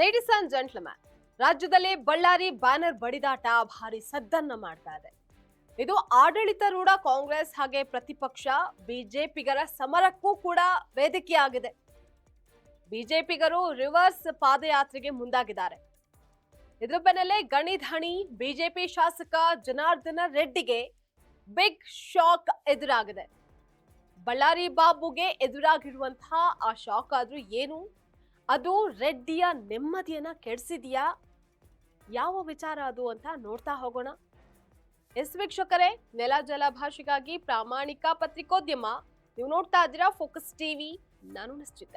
Ladies and gentleman ರಾಜ್ಯದಲ್ಲಿ Ballari banner ಬಡಿದಾಟ ಭಾರಿ ಸದ್ದನ್ನ ಮಾಡ್ತಾ ಇದೆ. ಇದು ಆಡಳಿತಾರೂಢ ಕಾಂಗ್ರೆಸ್ ಹಾಗೆ ಪ್ರತಿಪಕ್ಷ ಬಿಜೆಪಿಗರ ಸಮರಕ್ಕೂ ಕೂಡ ವೇದಿಕೆಯಾಗಿದೆ. ಬಿಜೆಪಿಗರು ರಿವರ್ಸ್ ಪಾದಯಾತ್ರೆಗೆ ಮುಂದಾಗಿದ್ದಾರೆ. ಇದ್ರ ಬೆನ್ನಲ್ಲೇ ಗಣಿಧಣಿ, ಬಿಜೆಪಿ ಶಾಸಕ ಜನಾರ್ದನ ರೆಡ್ಡಿಗೆ ಬಿಗ್ ಶಾಕ್ ಎದುರಾಗಿದೆ. ಬಳ್ಳಾರಿ ಬಾಬುಗೆ ಎದುರಾಗಿರುವಂತಹ ಆ ಶಾಕ್ ಆದ್ರೂ ಏನು? ಅದು ರೆಡ್ಡಿಯ ನೆಮ್ಮದಿಯನ್ನ ಕೆಡಿಸಿದ್ಯಾ? ಯಾವ ವಿಚಾರ ಅದು ಅಂತ ನೋಡ್ತಾ ಹೋಗೋಣ. ಎಸ್ ವೀಕ್ಷಕರೇ, ನೆಲ ಜಲ ಭಾಷೆಗಾಗಿ ಪ್ರಾಮಾಣಿಕ ಪತ್ರಿಕೋದ್ಯಮ. ನೀವು ನೋಡ್ತಾ ಇದ್ದೀರಾ ಫೋಕಸ್ ಟಿವಿ. ನಾನು ನಿಶ್ಚಿತ.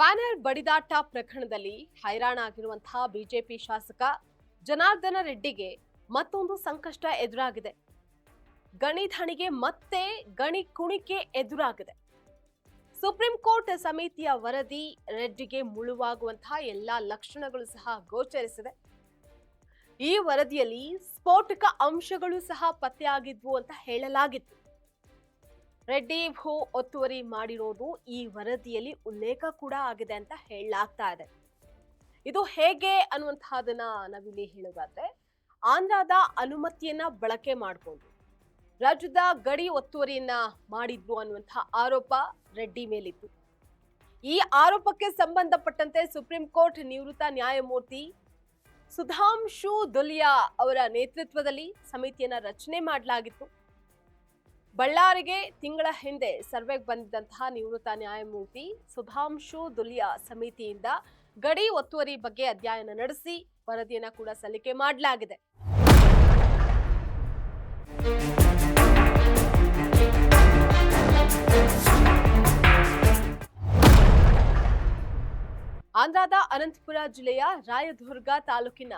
ಬ್ಯಾನರ್ ಬಡಿದಾಟ ಪ್ರಕರಣದಲ್ಲಿ ಹೈರಾಣಾಗಿರುವಂತಹ ಬಿಜೆಪಿ ಶಾಸಕ ಜನಾರ್ದನ ರೆಡ್ಡಿಗೆ ಮತ್ತೊಂದು ಸಂಕಷ್ಟ ಎದುರಾಗಿದೆ. ಗಣಿಧಣಿಗೆ ಮತ್ತೆ ಗಣಿ ಕುಣಿಕೆ ಎದುರಾಗಿದೆ. ಸುಪ್ರೀಂ ಕೋರ್ಟ್ ಸಮಿತಿಯ ವರದಿ ರೆಡ್ಡಿಗೆ ಮುಳುವಾಗುವಂತಹ ಎಲ್ಲಾ ಲಕ್ಷಣಗಳು ಸಹ ಗೋಚರಿಸಿದೆ. ಈ ವರದಿಯಲ್ಲಿ ಸ್ಫೋಟಕ ಅಂಶಗಳು ಸಹ ಪತ್ತೆಯಾಗಿದ್ವು ಅಂತ ಹೇಳಲಾಗಿತ್ತು. ರೆಡ್ಡಿ ಭೂ ಒತ್ತುವರಿ ಮಾಡಿರೋದು ಈ ವರದಿಯಲ್ಲಿ ಉಲ್ಲೇಖ ಕೂಡ ಆಗಿದೆ ಅಂತ ಹೇಳಲಾಗ್ತಾ ಇದೆ. ಇದು ಹೇಗೆ ಅನ್ನುವಂತಹದನ್ನ ನಾವಿಲ್ಲಿ ಹೇಳೋದಾದ್ರೆ, ಆಂಧ್ರದ ಅನುಮತಿಯನ್ನ ಬಳಕೆ ಮಾಡಿಕೊಂಡು ರಾಜ್ಯದ ಗಡಿ ಒತ್ತುವರಿಯನ್ನ ಮಾಡಿದ್ವು ಅನ್ನುವಂತಹ ಆರೋಪ ರೆಡ್ಡಿ ಮೇಲಿತ್ತು. ಈ ಆರೋಪಕ್ಕೆ ಸಂಬಂಧಪಟ್ಟಂತೆ ಸುಪ್ರೀಂ ಕೋರ್ಟ್ ನಿವೃತ್ತ ನ್ಯಾಯಮೂರ್ತಿ ಸುಧಾಂಶು ದೊಲಿಯಾ ಅವರ ನೇತೃತ್ವದಲ್ಲಿ ಸಮಿತಿಯನ್ನ ರಚನೆ ಮಾಡಲಾಗಿತ್ತು. ಬಳ್ಳಾರಿಗೆ ತಿಂಗಳ ಹಿಂದೆ ಸರ್ವೆಗೆ ಬಂದಿದ್ದಂತಹ ನಿವೃತ್ತ ನ್ಯಾಯಮೂರ್ತಿ ಸುಧಾಂಶು ದುಲಿಯಾ ಸಮಿತಿಯಿಂದ ಗಡಿ ಒತ್ತುವರಿ ಬಗ್ಗೆ ಅಧ್ಯಯನ ನಡೆಸಿ ವರದಿಯನ್ನು ಕೂಡ ಸಲ್ಲಿಕೆ ಮಾಡಲಾಗಿದೆ. ಆಂಧ್ರದ ಅನಂತಪುರ ಜಿಲ್ಲೆಯ ರಾಯದುರ್ಗ ತಾಲೂಕಿನ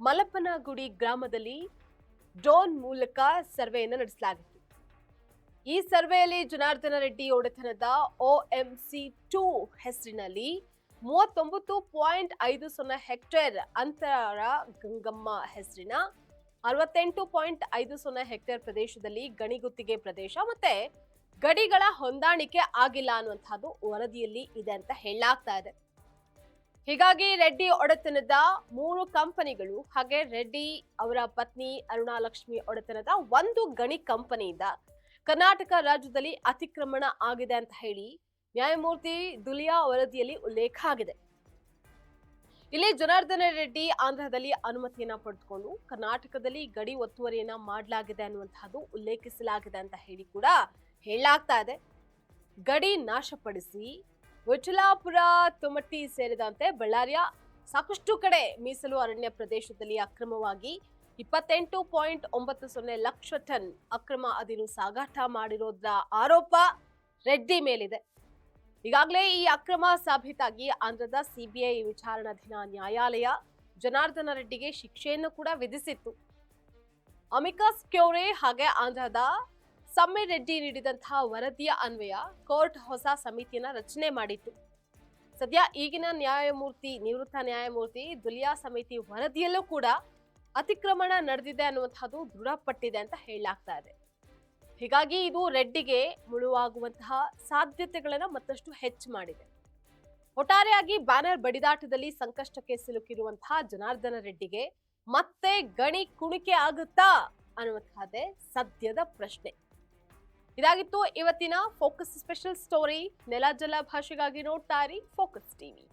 ಮಲಪನಗುಡಿ ಗ್ರಾಮದಲ್ಲಿ ಡ್ರೋನ್ ಮೂಲಕ ಸರ್ವೆಯನ್ನು ನಡೆಸಲಾಗಿತ್ತು. ಈ ಸರ್ವೆಯಲ್ಲಿ ಜನಾರ್ದನ ರೆಡ್ಡಿ ಒಡೆತನದ ಒಎಂಸಿ ಟೂ ಹೆಸರಿನಲ್ಲಿ ಮೂವತ್ತೊಂಬತ್ತು ಪಾಯಿಂಟ್ ಐದು ಸೊನ್ನೆ ಹೆಕ್ಟೇರ್ ಅಂತರ ಗಂಗಮ್ಮ ಹೆಸರಿನ ಅರವತ್ತೆಂಟು ಪಾಯಿಂಟ್ ಐದು ಸೊನ್ನೆ ಹೆಕ್ಟೇರ್ ಪ್ರದೇಶದಲ್ಲಿ ಗಣಿಗುತ್ತಿಗೆ ಪ್ರದೇಶ ಮತ್ತೆ ಗಡಿಗಳ ಹೊಂದಾಣಿಕೆ ಆಗಿಲ್ಲ ಅನ್ನುವಂಥದ್ದು ವರದಿಯಲ್ಲಿ ಇದೆ ಅಂತ ಹೇಳಲಾಗ್ತಾ ಇದೆ. ಹೀಗಾಗಿ ರೆಡ್ಡಿ ಒಡೆತನದ ಮೂರು ಕಂಪನಿಗಳು ಹಾಗೆ ರೆಡ್ಡಿ ಅವರ ಪತ್ನಿ ಅರುಣಾಲಕ್ಷ್ಮಿ ಒಡೆತನದ ಒಂದು ಗಣಿ ಕಂಪನಿಯಿಂದ ಕರ್ನಾಟಕ ರಾಜ್ಯದಲ್ಲಿ ಅತಿಕ್ರಮಣ ಆಗಿದೆ ಅಂತ ಹೇಳಿ ನ್ಯಾಯಮೂರ್ತಿ ದುಲಿಯಾ ವರದಿಯಲ್ಲಿ ಉಲ್ಲೇಖ ಆಗಿದೆ. ಇಲ್ಲಿ ಜನಾರ್ದನ ರೆಡ್ಡಿ ಆಂಧ್ರದಲ್ಲಿ ಅನುಮತಿಯನ್ನ ಪಡೆದುಕೊಂಡು ಕರ್ನಾಟಕದಲ್ಲಿ ಗಡಿ ಒತ್ತುವರಿಯನ್ನ ಮಾಡಲಾಗಿದೆ ಅನ್ನುವಂತಹದ್ದು ಉಲ್ಲೇಖಿಸಲಾಗಿದೆ ಅಂತ ಹೇಳಿ ಕೂಡ ಹೇಳಲಾಗ್ತಾ ಇದೆ. ಗಡಿ ನಾಶಪಡಿಸಿ ವಿಠಲಾಪುರ ತುಮಟ್ಟಿ ಸೇರಿದಂತೆ ಬಳ್ಳಾರಿಯ ಸಾಕಷ್ಟು ಕಡೆ ಮೀಸಲು ಅರಣ್ಯ ಪ್ರದೇಶದಲ್ಲಿ ಅಕ್ರಮವಾಗಿ ಇಪ್ಪತ್ತೆಂಟು ಪಾಯಿಂಟ್ ಒಂಬತ್ತು ಸೊನ್ನೆ ಲಕ್ಷ ಟನ್ ಅಕ್ರಮ ಅದಿರು ಸಾಗಾಟ ಮಾಡಿರೋದ್ರ ಆರೋಪ ರೆಡ್ಡಿ ಮೇಲಿದೆ. ಈಗಾಗಲೇ ಈ ಅಕ್ರಮ ಸಾಬೀತಾಗಿ ಆಂಧ್ರದ ಸಿಬಿಐ ವಿಚಾರಣಾಧೀನ ನ್ಯಾಯಾಲಯ ಜನಾರ್ದನ ರೆಡ್ಡಿಗೆ ಶಿಕ್ಷೆಯನ್ನು ಕೂಡ ವಿಧಿಸಿತ್ತು. ಅಮಿಕಾಸ್ ಕ್ಯೋರೆ ಹಾಗೆ ಆಂಧ್ರದ ಸಮ್ಮೆ ರೆಡ್ಡಿ ನೀಡಿದಂತಹ ವರದಿಯ ಅನ್ವಯ ಕೋರ್ಟ್ ಹೊಸ ಸಮಿತಿಯನ್ನ ರಚನೆ ಮಾಡಿತ್ತು. ಸದ್ಯ ಈಗಿನ ನ್ಯಾಯಮೂರ್ತಿ, ನಿವೃತ್ತ ನ್ಯಾಯಮೂರ್ತಿ ದುಲಿಯಾ ಸಮಿತಿ ವರದಿಯಲ್ಲೂ ಕೂಡ ಅತಿಕ್ರಮಣ ನಡೆದಿದೆ ಅನ್ನುವಂತಹದ್ದು ದೃಢಪಟ್ಟಿದೆ ಅಂತ ಹೇಳಲಾಗ್ತಾ ಇದೆ. ಹೀಗಾಗಿ ಇದು ರೆಡ್ಡಿಗೆ ಮುಳುವಾಗುವಂತಹ ಸಾಧ್ಯತೆಗಳನ್ನ ಮತ್ತಷ್ಟು ಹೆಚ್ಚು ಮಾಡಿದೆ. ಒಟ್ಟಾರೆಯಾಗಿ ಬ್ಯಾನರ್ ಬಡಿದಾಟದಲ್ಲಿ ಸಂಕಷ್ಟಕ್ಕೆ ಸಿಲುಕಿರುವಂತಹ ಜನಾರ್ದನ ರೆಡ್ಡಿಗೆ ಮತ್ತೆ ಗಣಿ ಕುಣಿಕೆ ಆಗುತ್ತಾ ಅನ್ನುವಂತಹದ್ದೇ ಸದ್ಯದ ಪ್ರಶ್ನೆ. ಇದಾಗಿತ್ತು ಇವತ್ತಿನ ಫೋಕಸ್ ಸ್ಪೆಷಲ್ ಸ್ಟೋರಿ. ನೆಲ ಜಲ ಭಾಷೆಗಾಗಿ ನೋಡ್ತಾ ಫೋಕಸ್ ಟಿವಿ.